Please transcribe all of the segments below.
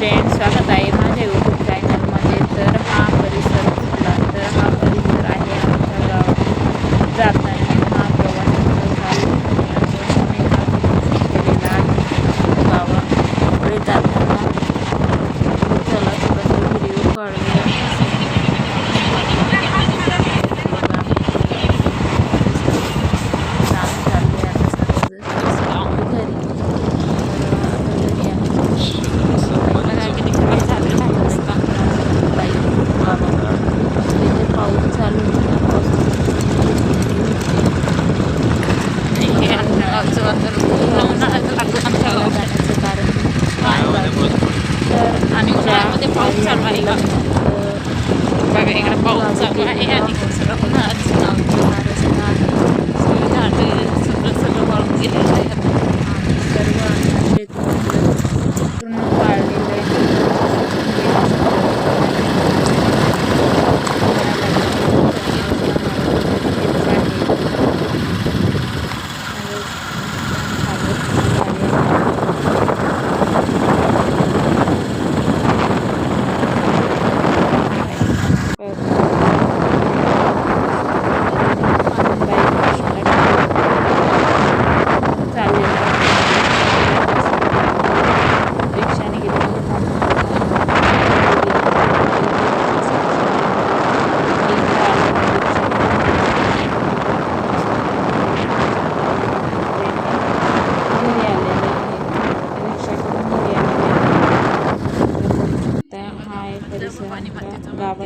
Friend स्वागत आहे माझ्या यूट्यूब चॅनलमध्ये तर हा परिसर कुठला तर हा परिसर आहे आमच्या गावात जाताना हा प्रवास चालू केलेला आहे गावाकडे जाताना चला थोडासा व्हिडिओ काढूया काम चालू आहे आता सर्व घरी तर आता घरी आहे पाऊस चालू जाण्याचं कारण तर आणि उन्हाळ्यामध्ये पाऊस चालू आहे का? बघा इकडे पाऊस चालू आहे आणि सगळं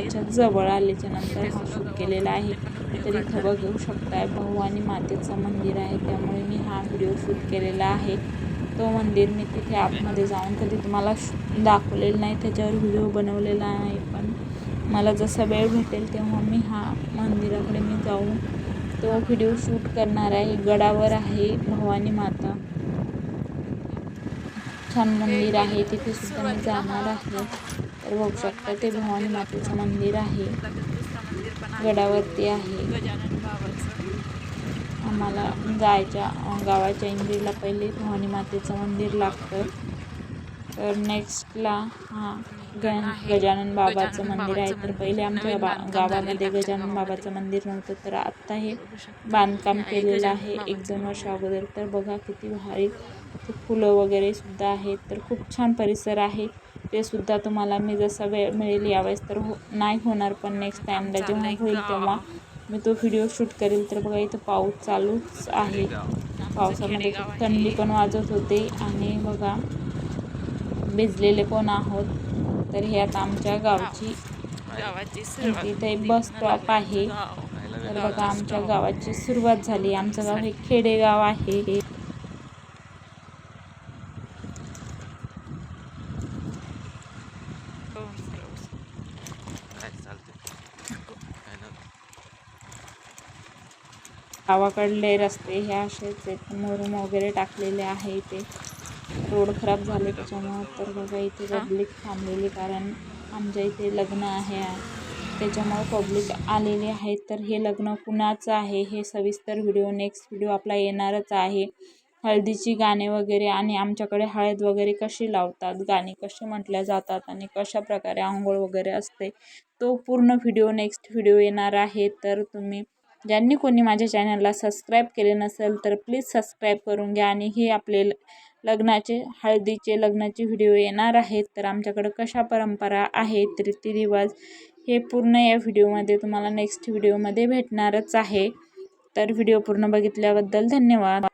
आमच्या जवळ आल्याच्यानंतर हा शूट केलेला आहे. तर खबर घेऊ शकताय. भवानी मातेचं मंदिर आहे त्यामुळे मी हा व्हिडिओ शूट केलेला आहे. तो मंदिर मी तिथे आतमध्ये जाऊन कधी तुम्हाला दाखवलेलं नाही त्याच्यावर व्हिडिओ बनवलेला आहे. पण मला जसा वेळ भेटेल तेव्हा मी हा मंदिराकडे मी जाऊन तो व्हिडिओ शूट करणार आहे. गडावर आहे भवानी माता. छान मंदिर आहे. तिथे सुद्धा मी जाणार आहे. तर बघू शकता ते भवानी मातेचं मंदिर आहे. गडावरती आहे. आम्हाला जायच्या गावाच्या इंद्रीला पहिले भवानी मातेचं मंदिर लागतं. तर नेक्स्टला हां ग गजानन बाबाचं मंदिर आहे. तर पहिले आमच्या बा गावामध्ये गजानन बाबाचं मंदिर नव्हतं तर आत्ता हे बांधकाम केलेलं आहे एक दोन वर्ष अगोदर. तर बघा किती भारी ते फुलं वगैरे सुद्धा आहेत. तर खूप छान परिसर आहे. ते सुद्धा तुम्हाला मी जसा वेळ मिळेल यावेळेस तर हो नाही होणार पण नेक्स्ट टाईमला जेव्हा होईल तेव्हा मी तो व्हिडिओ शूट करेल. तर बघा इथं पाऊस चालूच आहे. पावसामध्ये खूप थंडी पण वाजत होते. आणि बघा भिजलेले पण आहोत? तर हे आता आमच्या गावची इथे बस स्टॉप आहे. तर बघा आमच्या गावाची सुरुवात झाली. आमचं गाव हे खेडेगाव आहे. हो. गावाकडले रस्ते हे असेच आहेत. मुरुम वगैरे टाकलेले आहे इथे. रोड खराब झाले त्याच्यामुळं. तर बघा इथे पब्लिक थांबलेली कारण आमच्या इथे लग्न आहे. त्याच्यामुळं पब्लिक आलेले आहेत. तर हे लग्न कुणाचं आहे हे सविस्तर व्हिडिओ नेक्स्ट व्हिडिओ आपला येणारच आहे. हळदीची गाणे वगैरे आणि आमच्याकडे हळद वगैरे कशी लावतात गाणी कशी म्हटल्या जातात आणि कशा प्रकारे आंघोळ वगैरे असते तो पूर्ण व्हिडिओ नेक्स्ट व्हिडिओ येणार आहे. तर तुम्ही ज्यांनी कोणी माझ्या चॅनलला सबस्क्राईब केले नसेल तर प्लीज सबस्क्राईब करून घ्या आणि हे आपले लग्नाचे हळदीचे लग्नाचे व्हिडिओ येणार आहेत. तर आमच्याकडं कशा परंपरा आहेत रीतिरिवाज हे पूर्ण या व्हिडिओमध्ये तुम्हाला नेक्स्ट व्हिडिओमध्ये भेटणारच आहे. तर व्हिडिओ पूर्ण बघितल्याबद्दल धन्यवाद.